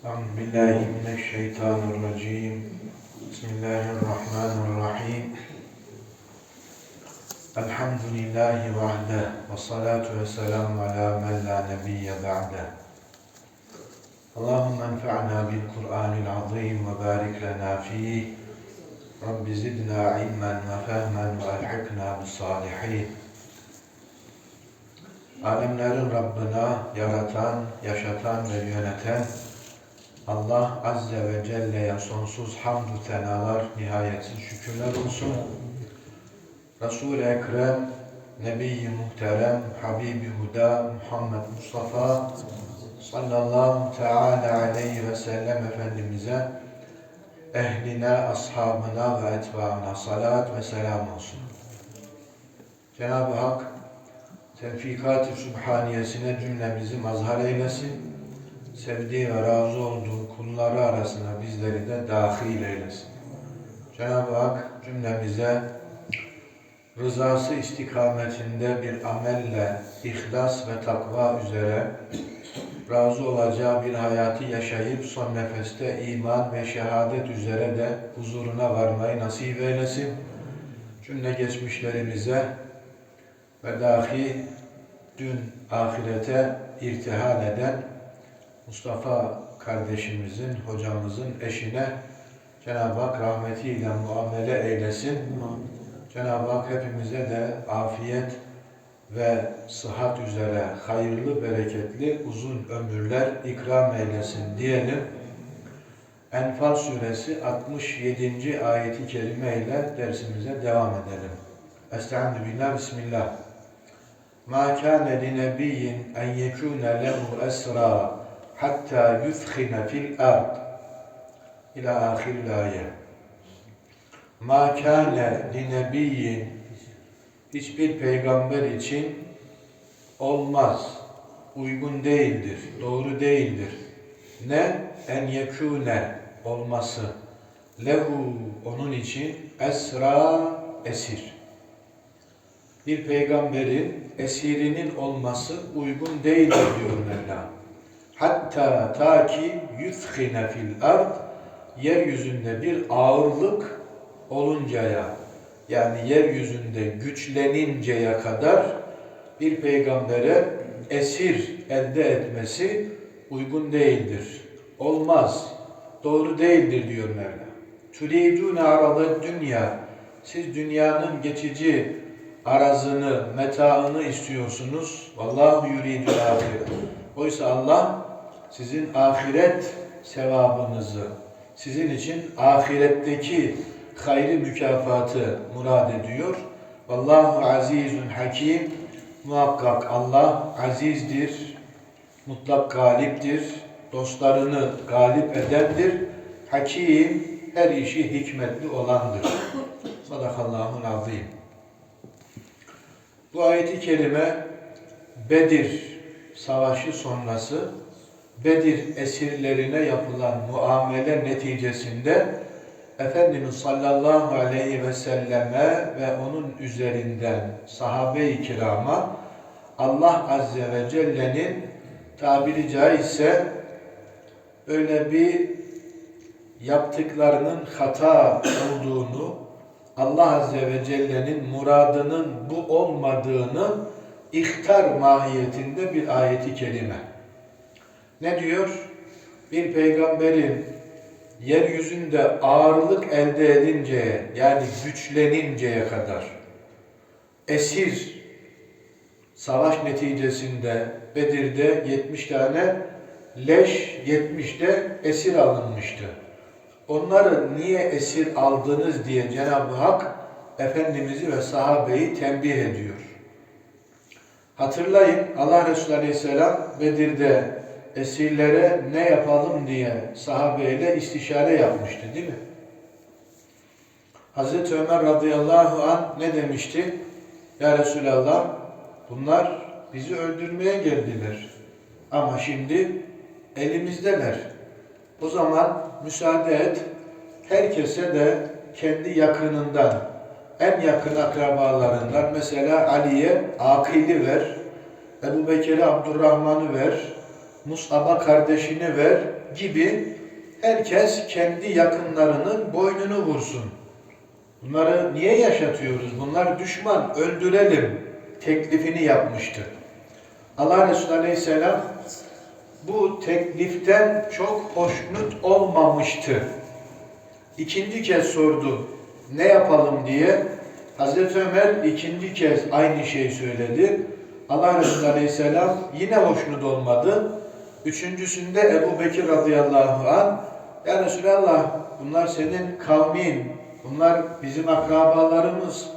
أعوذ بالله من الشيطان الرجيم بسم الله الرحمن الرحيم الحمد لله وحده والصلاة والسلام على من لا نبي بعده اللهم انفعنا بالقرآن العظيم وبارك لنا فيه رب زدنا علما وفهما وألحقنا بالصالحين Alemlerin Rabbına yaratan, yaşatan ve yöneten Allah Azze ve Celle'ye sonsuz hamdü tenalar, nihayetsiz şükürler olsun. Resul-i Ekrem, Nebi-i Muhterem, Habibi Huda, Muhammed Mustafa sallallahu teala aleyhi ve sellem Efendimiz'e, ehline, ashabına ve etbaına salat ve selam olsun. Cenab-ı Hak, tevfikat-ı cümlemizi mazhar eylesin. Sevdiği ve razı olduğu kulları arasına bizleri de dahil eylesin. Cenab-ı Hak cümlemize rızası istikametinde bir amelle, ihlas ve takva üzere razı olacağı bir hayatı yaşayıp son nefeste iman ve şehadet üzere de huzuruna varmayı nasip eylesin. Cümle geçmişlerimize ve dahi dün ahirete irtihal eden Mustafa kardeşimizin, hocamızın eşine Cenab-ı Hak rahmetiyle muamele eylesin. Cenab-ı Hak hepimize de afiyet ve sıhhat üzere hayırlı, bereketli, uzun ömürler ikram eylesin diyelim. Enfal suresi 67. ayeti kerime ile dersimize devam edelim. Estaizu billah, bismillah. Ma kâne li nebiyyin en yekûne lehu esrâ hatta yufkhine fil ard. İlâ ahiril ayet. Ma kâne li nebiyyin hiçbir peygamber için olmaz, uygun değildir, doğru değildir. Ne? En yekûne olması. Lehu onun için esra esir. Bir peygamberin esirinin olması uygun değildir diyor Mevla. Hatta ta ki yufkhine fil ard yeryüzünde bir ağırlık oluncaya yani yeryüzünde güçleninceye kadar bir peygambere esir elde etmesi uygun değildir. Olmaz. Doğru değildir diyor Mevla. Turidune arada dünya. Siz dünyanın geçici arazını, metaını istiyorsunuz. Vallahu yuridul ahiret. Oysa Allah sizin ahiret sevabınızı, sizin için ahiretteki hayri mükafatı murad ediyor. Vallahu azizun hakim. Muhakkak Allah azizdir, mutlak galiptir, dostlarını galip edendir. Hakim, her işi hikmetli olandır. Sadakallahul azim. Bu ayeti kerime Bedir savaşı sonrası Bedir esirlerine yapılan muamele neticesinde Efendimiz sallallahu aleyhi ve selleme ve onun üzerinden sahabe-i kirama Allah azze ve celle'nin tabiri caizse öyle bir yaptıklarının hata olduğunu, Allah azze ve celle'nin muradının bu olmadığını ihtar mahiyetinde bir ayeti kelime. Ne diyor? Bir peygamberin yeryüzünde ağırlık elde edinceye yani güçleninceye kadar esir savaş neticesinde Bedir'de 70 tane leş 70 de esir alınmıştı. Onları niye esir aldınız diye Cenab-ı Hak Efendimiz'i ve sahabeyi tembih ediyor. Hatırlayın Allah Resulü Aleyhisselam Bedir'de esirlere ne yapalım diye sahabeyle istişare yapmıştı değil mi? Hazreti Ömer radıyallahu an ne demişti? Ya Resulallah bunlar bizi öldürmeye geldiler. Ama şimdi elimizdeler. O zaman müsaade et. Herkese de kendi yakınından, en yakın akrabalarından mesela Ali'ye Akil'i ver, Ebu Bekir'e Abdurrahman'ı ver, Mus'ab'a kardeşini ver gibi herkes kendi yakınlarının boynunu vursun. Bunları niye yaşatıyoruz? Bunlar düşman, öldürelim teklifini yapmıştı. Allah Resulü Aleyhisselam bu tekliften çok hoşnut olmamıştı. İkinci kez sordu, ne yapalım diye. Hazreti Ömer ikinci kez aynı şeyi söyledi. Allah Resulü Aleyhisselam yine hoşnut olmadı. Üçüncüsünde Ebu Bekir radıyallahu an Ya Resulallah bunlar senin kavmin, bunlar bizim akrabalarımız.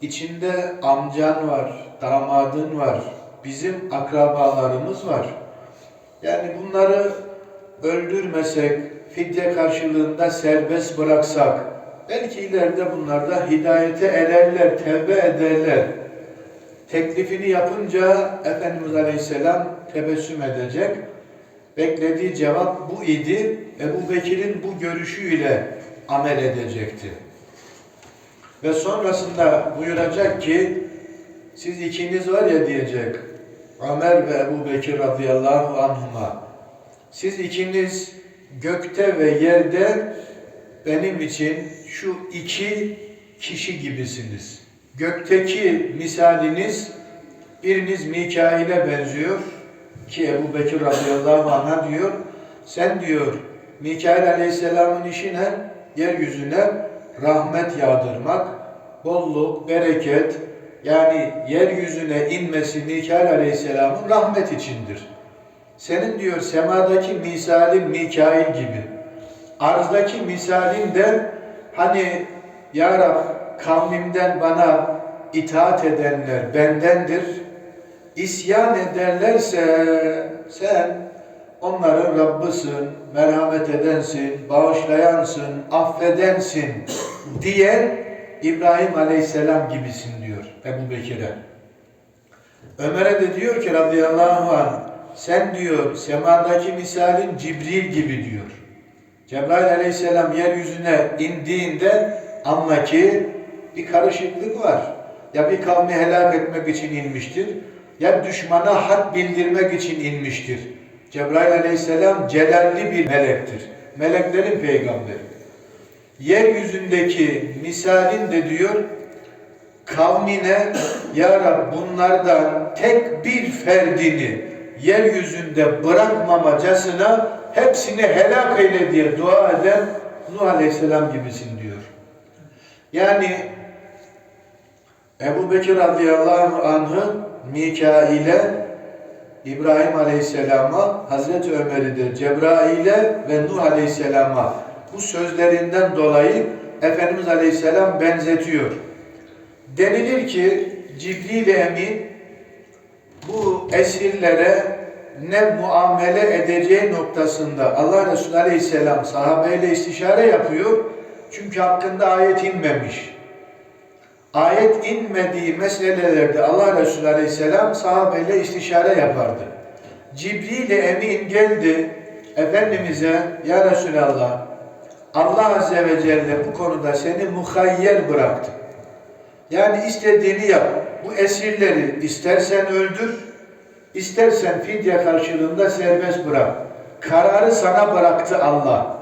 İçinde amcan var, damadın var, bizim akrabalarımız var. Yani bunları öldürmesek, fidye karşılığında serbest bıraksak, belki ileride bunlar da hidayete ererler, tevbe ederler. Teklifini yapınca Efendimiz Aleyhisselam tebessüm edecek. Beklediği cevap bu idi. Ebu Bekir'in bu görüşüyle amel edecekti. Ve sonrasında buyuracak ki siz ikiniz var ya diyecek Ömer ve Ebu Bekir radıyallahu anhuma siz ikiniz gökte ve yerde benim için şu iki kişi gibisiniz. Gökteki misaliniz biriniz Mikail'e benziyor ki Ebu Bekir radıyallahu anh'a diyor sen diyor Mikail aleyhisselamın işi ne? Yeryüzüne rahmet yağdırmak, bolluk, bereket yani yeryüzüne inmesi Mikail aleyhisselamın rahmet içindir. Senin diyor semadaki misalin Mikail gibi. Arzdaki misalin de hani Ya Rab kavmimden bana itaat edenler bendendir. İsyan ederlerse sen onların Rabbısın, merhamet edensin, bağışlayansın, affedensin diyen İbrahim Aleyhisselam gibisin diyor Ebu Bekir'e. Ömer'e de diyor ki radıyallahu anh sen diyor semadaki misalin Cibril gibi diyor. Cebrail aleyhisselam yeryüzüne indiğinde anla ki bir karışıklık var. Ya bir kavmi helak etmek için inmiştir ya düşmana hak bildirmek için inmiştir. Cebrail aleyhisselam celalli bir melektir. Meleklerin peygamberi. Yeryüzündeki misalin de diyor kavmine Ya Rab bunlardan tek bir ferdini yeryüzünde bırakmamacasına hepsini helak eyle diye dua eden Nuh Aleyhisselam gibisin diyor. Yani Ebu Bekir radıyallahu anh'ı Mikail'e, İbrahim aleyhisselama, Hazreti Ömer'i de Cebrail'e ve Nuh aleyhisselama bu sözlerinden dolayı Efendimiz aleyhisselam benzetiyor. Denilir ki Cibril Emin bu esirlere ne muamele edeceği noktasında Allah Resulü Aleyhisselam sahabeyle istişare yapıyor. Çünkü hakkında ayet inmemiş. Ayet inmediği meselelerde Allah Resulü Aleyhisselam sahabeyle istişare yapardı. Cibril Emin geldi Efendimiz'e Ya Resulallah Allah Azze ve Celle bu konuda seni muhayyer bıraktı. Yani istediğini yap. Bu esirleri istersen öldür, istersen fidye karşılığında serbest bırak. Kararı sana bıraktı Allah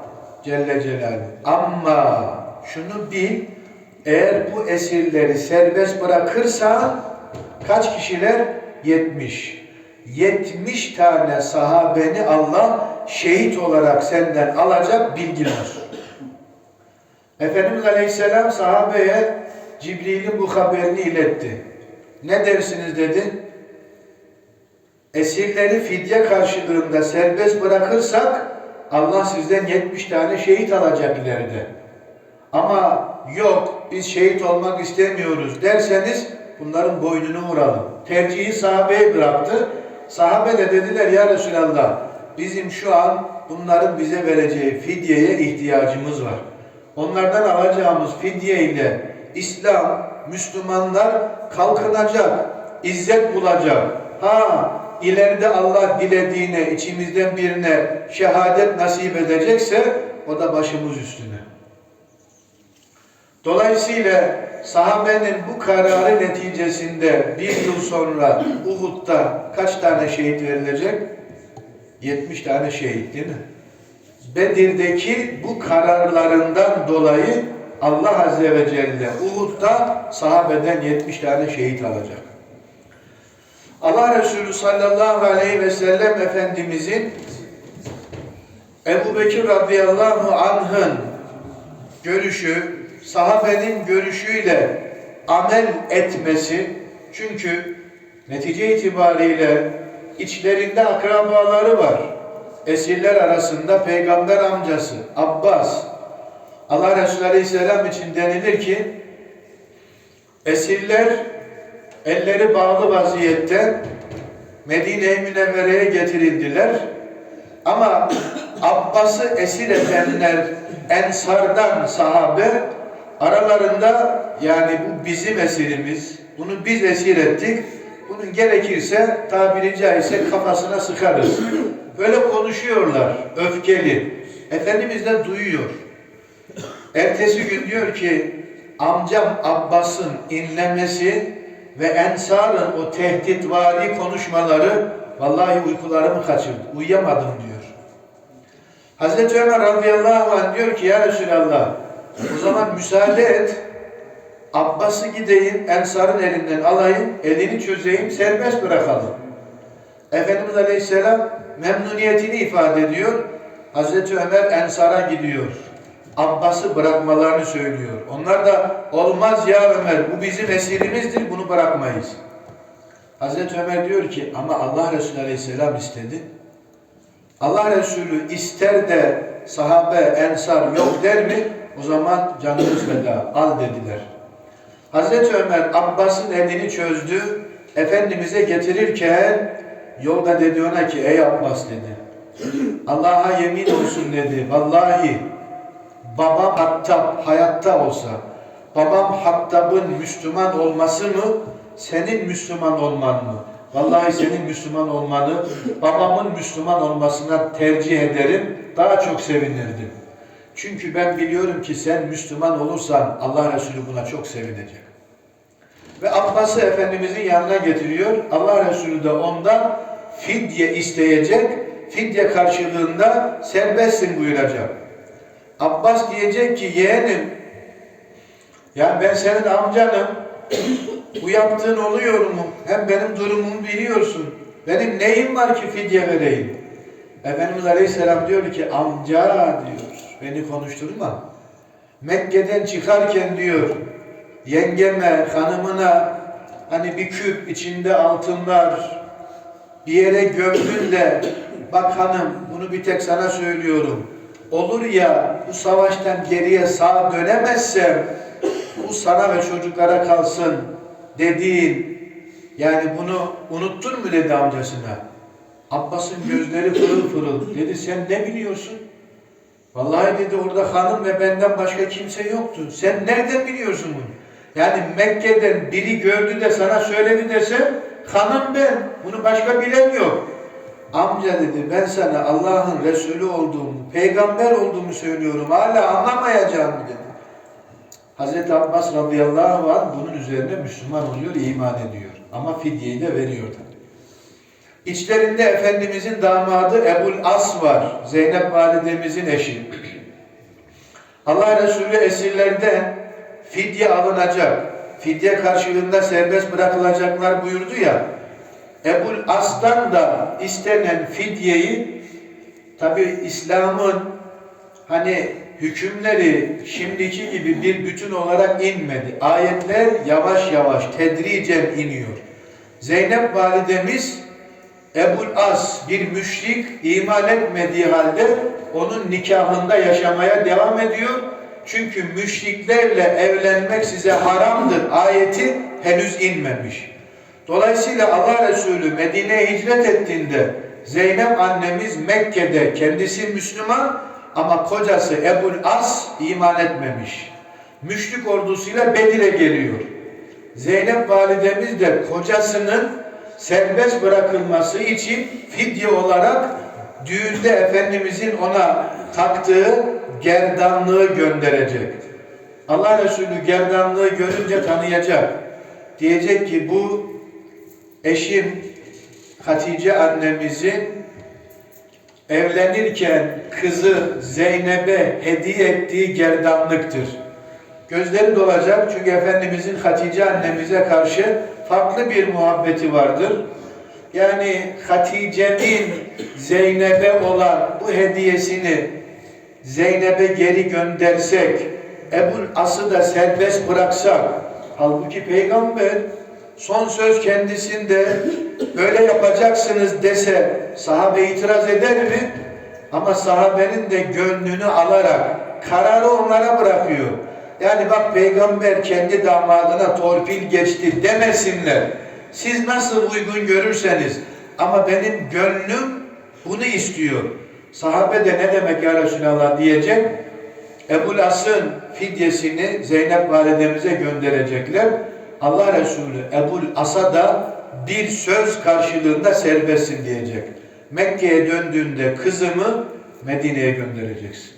Celle Celaluhu. Ama şunu bil, eğer bu esirleri serbest bırakırsan kaç kişiler? 70. 70 tane sahabeni Allah şehit olarak senden alacak bilgin. Efendimiz Aleyhisselam sahabeye Cibril'in bu haberini iletti. Ne dersiniz dedi? Esirleri fidye karşılığında serbest bırakırsak Allah sizden 70 tane şehit alacak ileride. Ama yok biz şehit olmak istemiyoruz derseniz bunların boynunu vuralım. Tercihi sahabeye bıraktı. Sahabe de dediler ya Resulallah bizim şu an bunların bize vereceği fidyeye ihtiyacımız var. Onlardan alacağımız fidye ile İslam, Müslümanlar kalkınacak, izzet bulacak. Ha, ileride Allah dilediğine, içimizden birine şehadet nasip edecekse o da başımız üstüne. Dolayısıyla sahabenin bu kararı neticesinde bir yıl sonra Uhud'da kaç tane şehit verilecek? 70 tane şehit değil mi? Bedir'deki bu kararlarından dolayı Allah Azze ve Celle Uhud'da sahabeden 70 tane şehit alacak. Allah Resulü sallallahu aleyhi ve sellem Efendimizin Ebu Bekir radıyallahu anh'ın görüşü, sahabenin görüşüyle amel etmesi, çünkü netice itibariyle içlerinde akrabaları var. Esirler arasında peygamber amcası Abbas, Allah Resulü Aleyhisselam için denilir ki esirler elleri bağlı vaziyette Medine-i Münevvere'ye getirildiler. Ama Abbas'ı esir edenler Ensardan sahabe aralarında yani bu bizim esirimiz, bunu biz esir ettik, bunun gerekirse tabiri caizse kafasına sıkarız. Böyle konuşuyorlar, öfkeli. Efendimiz de duyuyor. Ertesi gün diyor ki amcam Abbas'ın inlemesi ve Ensar'ın o tehditvari konuşmaları vallahi uykularımı kaçırdı. Uyuyamadım diyor. Hazreti Ömer radıyallahu anh diyor ki ya Resulallah o zaman müsaade et Abbas'ı gideyim Ensar'ın elinden alayım elini çözeyim serbest bırakalım. Efendimiz Aleyhisselam memnuniyetini ifade ediyor. Hazreti Ömer Ensar'a gidiyor. Abbas'ı bırakmalarını söylüyor. Onlar da olmaz ya Ömer bu bizim esirimizdir bunu bırakmayız. Hazreti Ömer diyor ki ama Allah Resulü Aleyhisselam istedi. Allah Resulü ister de sahabe, ensar yok der mi? O zaman canımız feda, al dediler. Hazreti Ömer Abbas'ın elini çözdü. Efendimiz'e getirirken yolda dedi ona ki ey Abbas dedi. Allah'a yemin olsun dedi. Vallahi babam Hattab hayatta olsa babam Hattab'ın Müslüman olması mı senin Müslüman olman mı? Vallahi senin Müslüman olmanı babamın Müslüman olmasına tercih ederim. Daha çok sevinirdim. Çünkü ben biliyorum ki sen Müslüman olursan Allah Resulü buna çok sevinecek. Ve Abbas'ı Efendimizin yanına getiriyor. Allah Resulü de ondan fidye isteyecek. Fidye karşılığında serbestsin buyuracak. Abbas diyecek ki yeğenim ya ben senin amcanım bu yaptığın oluyor mu? Hem benim durumumu biliyorsun. Benim neyim var ki fidye vereyim? Efendimiz Aleyhisselam diyor ki amca diyor beni konuşturma. Mekke'den çıkarken diyor yengeme, hanımına hani bir küp içinde altınlar bir yere gömdün de bak hanım bunu bir tek sana söylüyorum. Olur ya bu savaştan geriye sağ dönemezsem bu sana ve çocuklara kalsın dediğin yani bunu unuttun mu dedi amcasına. Abbas'ın gözleri fırıl fırıl. Dedi sen ne biliyorsun? Vallahi dedi orada hanım ve benden başka kimse yoktu. Sen nereden biliyorsun bunu? Yani Mekke'den biri gördü de sana söyledi desem hanım ben. Bunu başka bilen yok. Amca dedi ben sana Allah'ın Resulü olduğumu, peygamber olduğumu söylüyorum. Hala anlamayacağım dedi. Hazreti Abbas radıyallahu anh bunun üzerine Müslüman oluyor, iman ediyor. Ama fidyeyi de veriyor tabi. İçlerinde Efendimizin damadı Ebul As var. Zeynep validemizin eşi. Allah Resulü esirlerden fidye alınacak. Fidye karşılığında serbest bırakılacaklar buyurdu ya. Ebul As'tan da istenen fidyeyi tabi İslam'ın hani hükümleri şimdiki gibi bir bütün olarak inmedi. Ayetler yavaş yavaş tedricen iniyor. Zeynep validemiz Ebul As bir müşrik iman etmediği halde onun nikahında yaşamaya devam ediyor. Çünkü müşriklerle evlenmek size haramdır ayeti henüz inmemiş. Dolayısıyla Allah Resulü Medine'ye hicret ettiğinde Zeynep annemiz Mekke'de kendisi Müslüman ama kocası Ebul As iman etmemiş. Müşrik ordusuyla Bedir'e geliyor. Zeynep validemiz de kocasının serbest bırakılması için fidye olarak düğünde Efendimizin ona taktığı gerdanlığı gönderecek. Allah Resulü gerdanlığı görünce tanıyacak. Diyecek ki bu eşim Hatice annemizin evlenirken kızı Zeynep'e hediye ettiği gerdanlıktır. Gözleri dolacak çünkü Efendimizin Hatice annemize karşı farklı bir muhabbeti vardır. Yani Hatice'nin Zeynep'e olan bu hediyesini Zeynep'e geri göndersek, Ebul As'ı da serbest bıraksak, halbuki peygamber son söz kendisinde öyle yapacaksınız dese sahabe itiraz eder mi? Ama sahabenin de gönlünü alarak kararı onlara bırakıyor. Yani bak peygamber kendi damadına torpil geçti demesinler. Siz nasıl uygun görürseniz ama benim gönlüm bunu istiyor. Sahabe de ne demek ya Resulallah diyecek. Ebul As'ın fidyesini Zeynep validemize gönderecekler. Allah Resulü Ebul As'a da bir söz karşılığında serbestsin diyecek. Mekke'ye döndüğünde kızımı Medine'ye göndereceksin.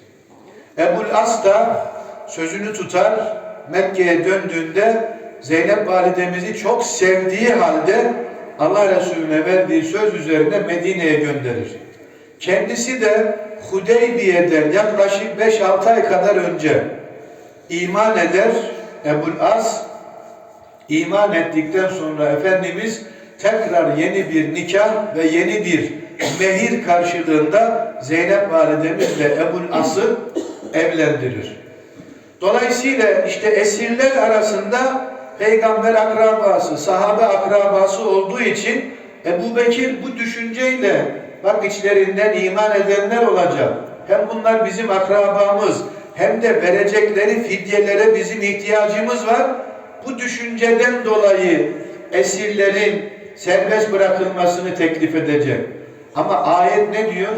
Ebul As da sözünü tutar. Mekke'ye döndüğünde Zeynep validemizi çok sevdiği halde Allah Resulüne verdiği söz üzerine Medine'ye gönderir. Kendisi de Hudeybiye'den yaklaşık 5-6 ay kadar önce iman eder. Ebul As iman ettikten sonra Efendimiz tekrar yeni bir nikah ve yeni bir mehir karşılığında Zeynep validemizle Ebul As'ı evlendirir. Dolayısıyla işte esirler arasında peygamber akrabası, sahabe akrabası olduğu için Ebu Bekir bu düşünceyle bak içlerinden iman edenler olacak. Hem bunlar bizim akrabamız hem de verecekleri fidyelere bizim ihtiyacımız var. Bu düşünceden dolayı esirlerin serbest bırakılmasını teklif edecek. Ama ayet ne diyor?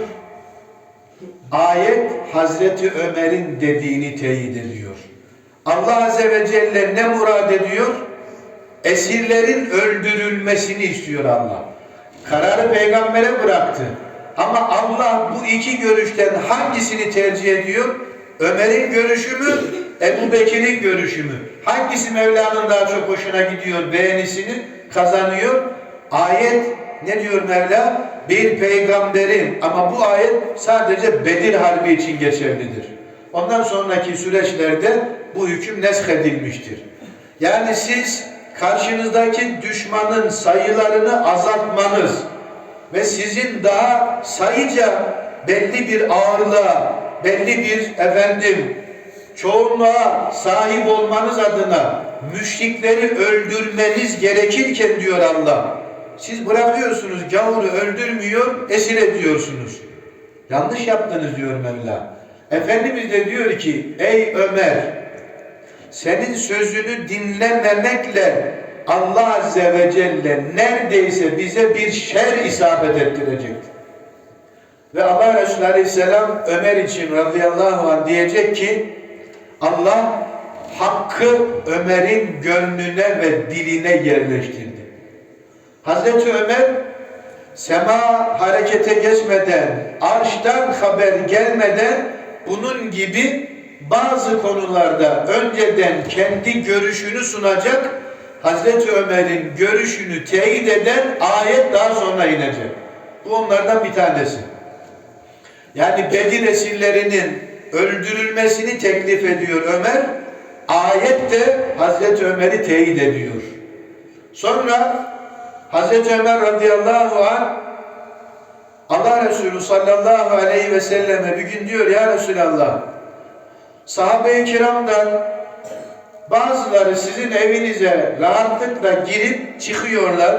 Ayet Hazreti Ömer'in dediğini teyit ediyor. Allah Azze ve Celle ne murad ediyor? Esirlerin öldürülmesini istiyor Allah. Kararı peygambere bıraktı. Ama Allah bu iki görüşten hangisini tercih ediyor? Ömer'in görüşü mü? Ebu Bekir'in görüşü mü? Hangisi Mevla'nın daha çok hoşuna gidiyor, beğenisini kazanıyor? Ayet ne diyor Mevla? Bir peygamberin ama bu ayet sadece Bedir Harbi için geçerlidir. Ondan sonraki süreçlerde bu hüküm nesk edilmiştir. Yani siz karşınızdaki düşmanın sayılarını azaltmanız ve sizin daha sayıca belli bir ağırlığa, belli bir efendim çoğunluğa sahip olmanız adına müşrikleri öldürmeniz gerekirken diyor Allah. Siz bırakıyorsunuz gavuru öldürmüyor, esir ediyorsunuz. Yanlış yaptınız diyor Mevla. Efendimiz de diyor ki ey Ömer senin sözünü dinlememekle Allah Azze ve Celle neredeyse bize bir şer isabet ettirecektir. Ve Allah Resulü Aleyhisselam Ömer için radıyallahu anh diyecek ki Allah hakkı Ömer'in gönlüne ve diline yerleştirdi. Hazreti Ömer sema harekete geçmeden, arştan haber gelmeden bunun gibi bazı konularda önceden kendi görüşünü sunacak, Hazreti Ömer'in görüşünü teyit eden ayet daha sonra inecek. Bu onlardan bir tanesi. Yani Bedir esirlerinin öldürülmesini teklif ediyor Ömer. Ayet de Hazreti Ömer'i teyit ediyor. Sonra Hazreti Ömer radıyallahu anh Allah Resulü sallallahu aleyhi ve selleme bir gün diyor ya Resulallah sahabe-i kiramdan bazıları sizin evinize rahatlıkla girip çıkıyorlar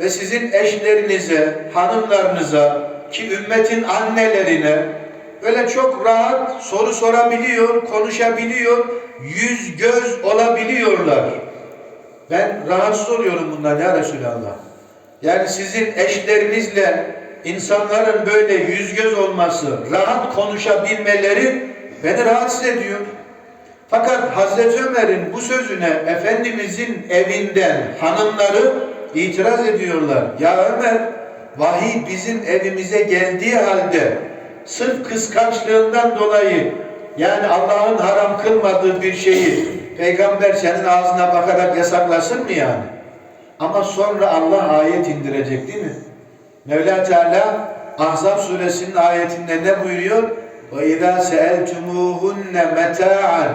ve sizin eşlerinize, hanımlarınıza ki ümmetin annelerine böyle çok rahat soru sorabiliyor, konuşabiliyor, yüz göz olabiliyorlar. Ben rahatsız oluyorum bundan ya Resulallah. Yani sizin eşlerinizle insanların böyle yüz göz olması, rahat konuşabilmeleri beni rahatsız ediyor. Fakat Hazreti Ömer'in bu sözüne Efendimizin evinden hanımları itiraz ediyorlar. Ya Ömer, vahiy bizim evimize geldiği halde sırf kıskançlığından dolayı yani Allah'ın haram kılmadığı bir şeyi peygamber senin ağzına bakarak yasaklasın mı yani? Ama sonra Allah ayet indirecek değil mi? Mevla Teala Ahzab suresinin ayetinde ne buyuruyor? وَاِذَا سَأَلْتُمُوهُنَّ مَتَاعًا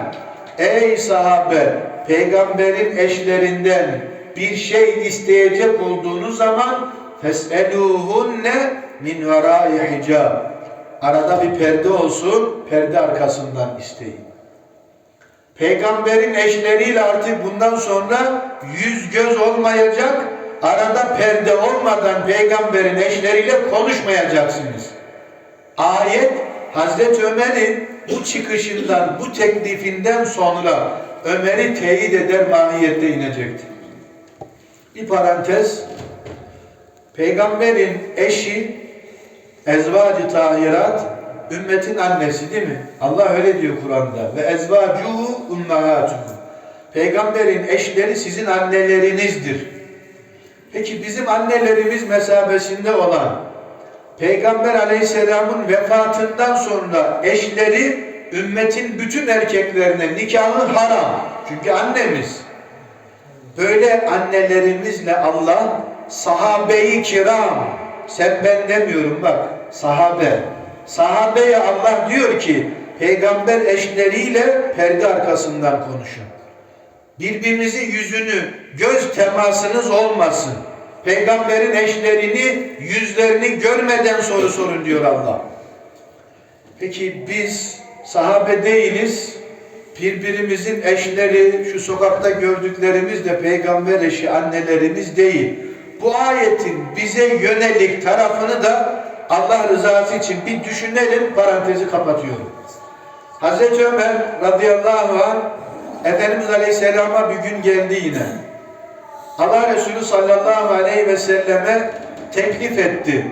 Ey sahabe, peygamberin eşlerinden bir şey isteyecek olduğunuz zaman فَاسْأَلُوهُنَّ min وَرَاءِ hicab. Arada bir perde olsun, perde arkasından isteyin. Peygamberin eşleriyle artık bundan sonra yüz göz olmayacak, arada perde olmadan peygamberin eşleriyle konuşmayacaksınız. Ayet Hazreti Ömer'in bu çıkışından, bu teklifinden sonra Ömer'i teyit eder mahiyette inecekti. Bir parantez, peygamberin eşi ezvacı tahirat ümmetin annesi değil mi? Allah öyle diyor Kur'an'da. Ve ezvacuhu ummahatuhu. Peygamberin eşleri sizin annelerinizdir. Peki bizim annelerimiz mesabesinde olan Peygamber Aleyhisselam'ın vefatından sonra eşleri ümmetin bütün erkeklerine nikahı haram. Çünkü annemiz. Böyle annelerimizle Allah sahabeyi kiram sen ben demiyorum bak sahabe. Sahabeye Allah diyor ki peygamber eşleriyle perde arkasından konuşun. Birbirinizi yüzünü, göz temasınız olmasın. Peygamberin eşlerini, yüzlerini görmeden soru sorun diyor Allah. Peki biz sahabe değiliz. Birbirimizin eşleri, şu sokakta gördüklerimiz de peygamber eşi annelerimiz değil. Bu ayetin bize yönelik tarafını da Allah rızası için bir düşünelim, parantezi kapatıyorum. Hazreti Ömer radıyallahu anh Efendimiz Aleyhisselam'a bir gün geldi yine. Allah Resulü sallallahu aleyhi ve selleme teklif etti.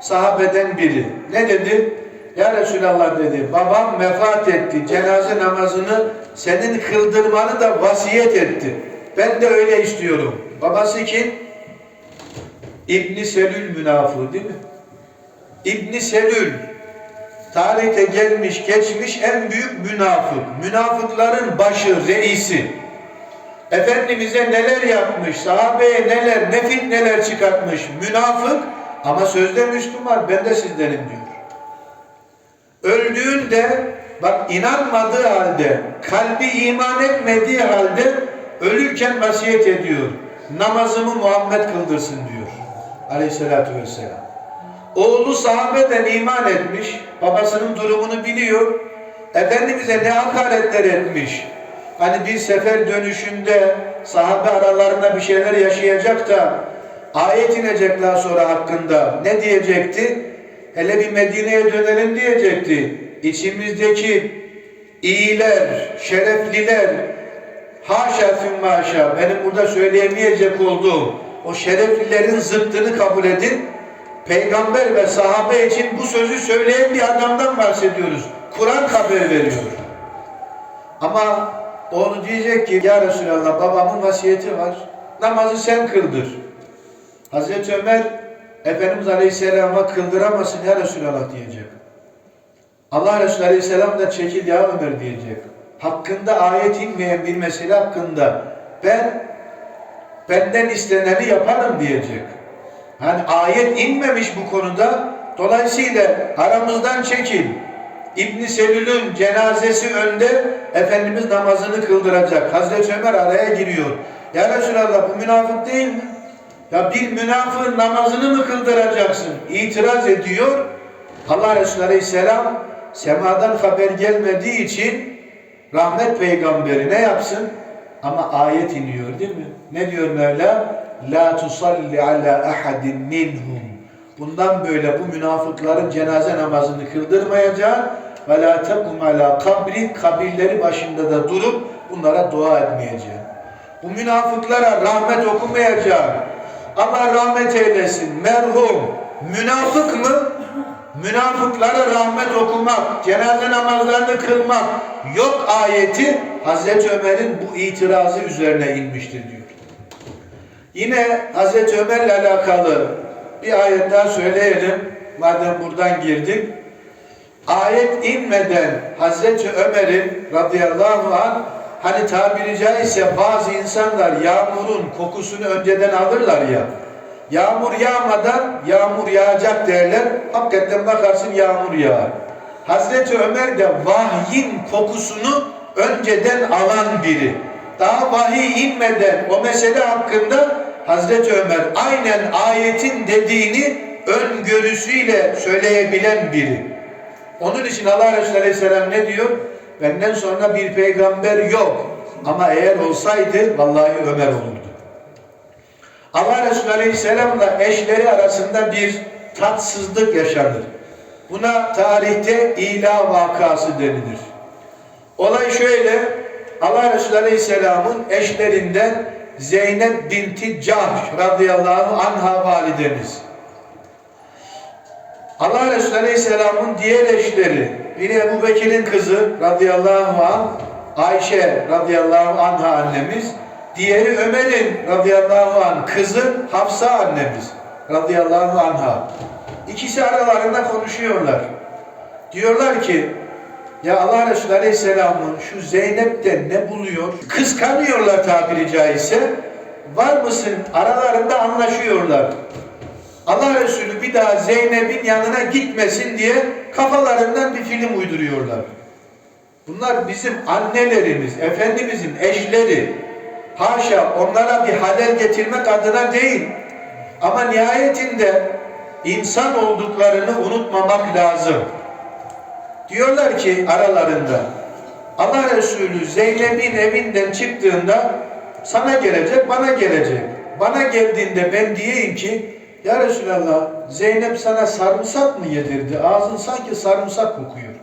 Sahabeden biri. Ne dedi? Ya Resulallah dedi, babam vefat etti. Cenaze namazını senin kıldırmanı da vasiyet etti. Ben de öyle istiyorum. Babası kim? İbni Selül münafığı değil mi? İbni Selül tarihte gelmiş geçmiş en büyük münafık. Münafıkların başı, reisi. Efendimiz'e neler yapmış, sahabeye neler, ne fitneler çıkartmış. Münafık ama sözde Müslüman, ben de sizdenim diyor. Öldüğünde bak inanmadığı halde, kalbi iman etmediği halde ölürken vasiyet ediyor. Namazımı Muhammed kıldırsın diyor. Aleyhissalatü vesselam. Oğlu sahabeden iman etmiş, babasının durumunu biliyor. Efendimiz'e ne hakaretler etmiş. Hani bir sefer dönüşünde sahabe aralarında bir şeyler yaşayacak da ayet inecek daha sonra hakkında. Ne diyecekti? Hele bir Medine'ye dönelim diyecekti. İçimizdeki iyiler, şerefliler, haşa fümmaşa benim burada söyleyemeyecek olduğum o şereflilerin zıttını kabul edin. Peygamber ve sahabe için bu sözü söyleyen bir adamdan bahsediyoruz. Kur'an haber veriyor. Ama onu diyecek ki ya Resulallah babamın vasiyeti var. Namazı sen kıldır. Hazreti Ömer Efendimiz Aleyhisselam'a kıldıramazsın ya Resulallah diyecek. Allah Resulü Aleyhisselam da çekil ya Ömer diyecek. Hakkında ayet inmeyen bir mesele hakkında ben benden isteneni yaparım diyecek. Hani ayet inmemiş bu konuda. Dolayısıyla aramızdan çekil. İbn Selül'ün cenazesi önde Efendimiz namazını kıldıracak. Hazreti Ömer araya giriyor. Ya Resulallah bu münafık değil mi? Ya bir münafığın namazını mı kıldıracaksın? İtiraz ediyor. Allah Resulü Aleyhisselam semadan haber gelmediği için rahmet peygamberi ne yapsın? Ama ayet iniyor değil mi? Ne diyor Mevla? La tusalli ala ahadin minhum. Bundan böyle bu münafıkların cenaze namazını kıldırmayacağım ve la tekum ala kabri kabirleri başında da durup bunlara dua etmeyeceğim. Bu münafıklara rahmet okumayacağım. Allah rahmet eylesin. Merhum. Münafık mı? Münafıklara rahmet okumak, cenaze namazlarını kılmak yok ayeti Hazreti Ömer'in bu itirazı üzerine inmiştir diyor. Yine Hazreti Ömer'le alakalı bir ayet daha söyleyelim. Madem buradan girdik. Ayet inmeden Hazreti Ömer'in radıyallahu anh hani tabiri caizse bazı insanlar yağmurun kokusunu önceden alırlar ya. Yağmur yağmadan yağmur yağacak derler. Hakikaten bakarsın yağmur yağar. Hazreti Ömer de vahyin kokusunu önceden alan biri. Daha vahiy inmeden o mesele hakkında Hazreti Ömer aynen ayetin dediğini öngörüsüyle söyleyebilen biri. Onun için Allah Resulü Aleyhisselam ne diyor? Benden sonra bir peygamber yok. Ama eğer olsaydı vallahi Ömer olurdu. Allah Resulü Aleyhisselam'la eşleri arasında bir tatsızlık yaşanır. Buna tarihte ila vakası denilir. Olay şöyle, Allah Resulü Aleyhisselam'ın eşlerinden Zeynep binti Cahş radıyallahu anha validemiz. Allah Resulü Aleyhisselam'ın diğer eşleri, biri Ebu Bekir'in kızı radıyallahu anh, Ayşe radıyallahu anha annemiz, diğeri Ömer'in radıyallahu anh kızı Hafsa annemiz radıyallahu anha. İkisi aralarında konuşuyorlar. Diyorlar ki, ya Allah Resulü Aleyhisselam'ın şu Zeynep'te ne buluyor? Kıskanıyorlar tabiri caizse. Var mısın? Aralarında anlaşıyorlar. Allah Resulü bir daha Zeynep'in yanına gitmesin diye kafalarından bir film uyduruyorlar. Bunlar bizim annelerimiz, Efendimizin eşleri. Haşa onlara bir halel getirmek adına değil. Ama nihayetinde insan olduklarını unutmamak lazım. Diyorlar ki aralarında Allah Resulü Zeynep'in evinden çıktığında sana gelecek, bana gelecek. Bana geldiğinde ben diyeyim ki ya Resulallah Zeynep sana sarımsak mı yedirdi? Ağzın sanki sarımsak kokuyor.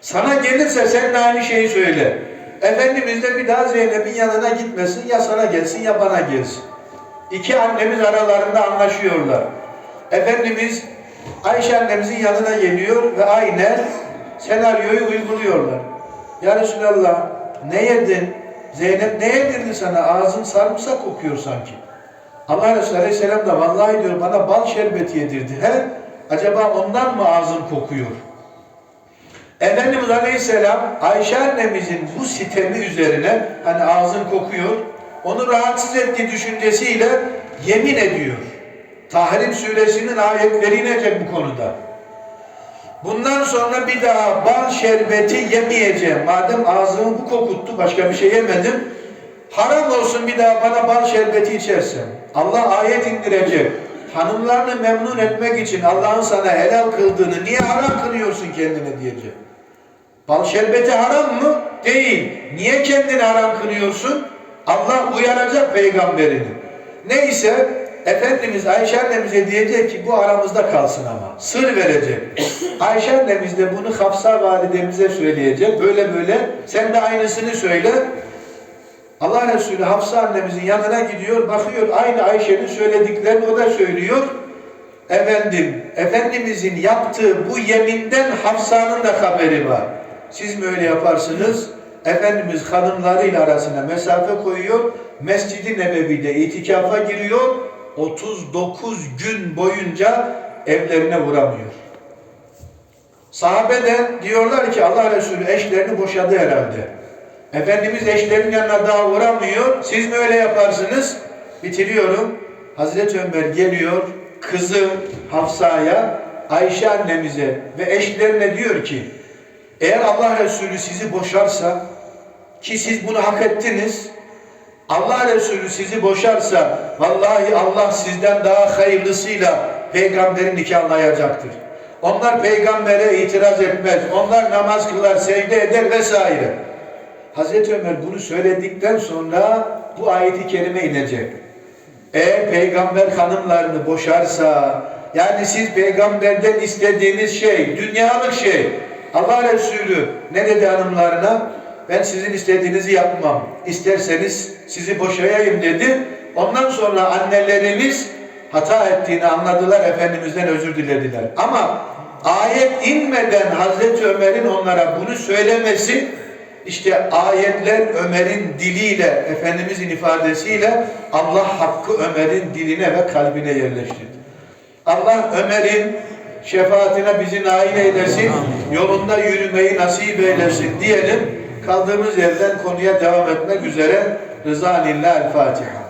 Sana gelirse sen de aynı şeyi söyle. Efendimiz de bir daha Zeynep'in yanına gitmesin. Ya sana gelsin ya bana gelsin. İki annemiz aralarında anlaşıyorlar. Efendimiz Ayşe annemizin yanına geliyor ve aynen senaryoyu uyguluyorlar. Ya Resulallah ne yedin? Zeynep ne yedirdi sana? Ağzın sarımsak kokuyor sanki. Allah Resulü Aleyhisselam da vallahi diyor bana bal şerbeti yedirdi. He? Acaba ondan mı ağzın kokuyor? Efendimiz Aleyhisselam Ayşe annemizin bu sitemi üzerine hani ağzın kokuyor onu rahatsız ettiği düşüncesiyle yemin ediyor. Tahrim suresinin ayetleri inecek bu konuda. Bundan sonra bir daha bal şerbeti yemeyeceğim. Madem ağzımı bu kokuttu başka bir şey yemedim. Haram olsun bir daha bana bal şerbeti içersem. Allah ayet indirecek. Hanımlarını memnun etmek için Allah'ın sana helal kıldığını niye haram kılıyorsun kendine diyecek. Bal şerbeti haram mı? Değil. Niye kendini haram kılıyorsun? Allah uyaracak peygamberini. Neyse Efendimiz Ayşe annemize diyecek ki bu aramızda kalsın ama. Sır verecek. Ayşe annemiz de bunu Hafsa validemize söyleyecek. Böyle böyle sen de aynısını söyle. Allah Resulü Hafsa annemizin yanına gidiyor, bakıyor aynı Ayşe'nin söylediklerini o da söylüyor. Efendim, Efendimizin yaptığı bu yeminden Hafsa'nın da haberi var. Siz mi öyle yaparsınız? Efendimiz hanımlarıyla arasına mesafe koyuyor. Mescid-i Nebevi'de itikafa giriyor. 39 gün boyunca evlerine vuramıyor. Sahabe de diyorlar ki Allah Resulü eşlerini boşadı herhalde. Efendimiz eşlerin yanına daha uğramıyor. Siz mi öyle yaparsınız? Bitiriyorum. Hazreti Ömer geliyor kızı Hafsa'ya, Ayşe annemize ve eşlerine diyor ki eğer Allah Resulü sizi boşarsa ki siz bunu hak ettiniz Allah Resulü sizi boşarsa vallahi Allah sizden daha hayırlısıyla peygamberi nikahlayacaktır. Onlar peygambere itiraz etmez. Onlar namaz kılar, secde eder vesaire. Hazreti Ömer bunu söyledikten sonra bu ayeti kerime inecek. Eğer peygamber hanımlarını boşarsa, yani siz peygamberden istediğiniz şey, dünyalık şey, Allah Resulü ne dedi hanımlarına? Ben sizin istediğinizi yapmam. İsterseniz sizi boşayayım dedi. Ondan sonra annelerimiz hata ettiğini anladılar, Efendimiz'den özür dilediler. Ama ayet inmeden Hazreti Ömer'in onlara bunu söylemesi işte ayetler Ömer'in diliyle, Efendimizin ifadesiyle Allah hakkı Ömer'in diline ve kalbine yerleştirdi. Allah Ömer'in şefaatine bizi nail eylesin, yolunda yürümeyi nasip eylesin diyelim. Kaldığımız yerden konuya devam etmek üzere Rıza Lillah El Fatiha.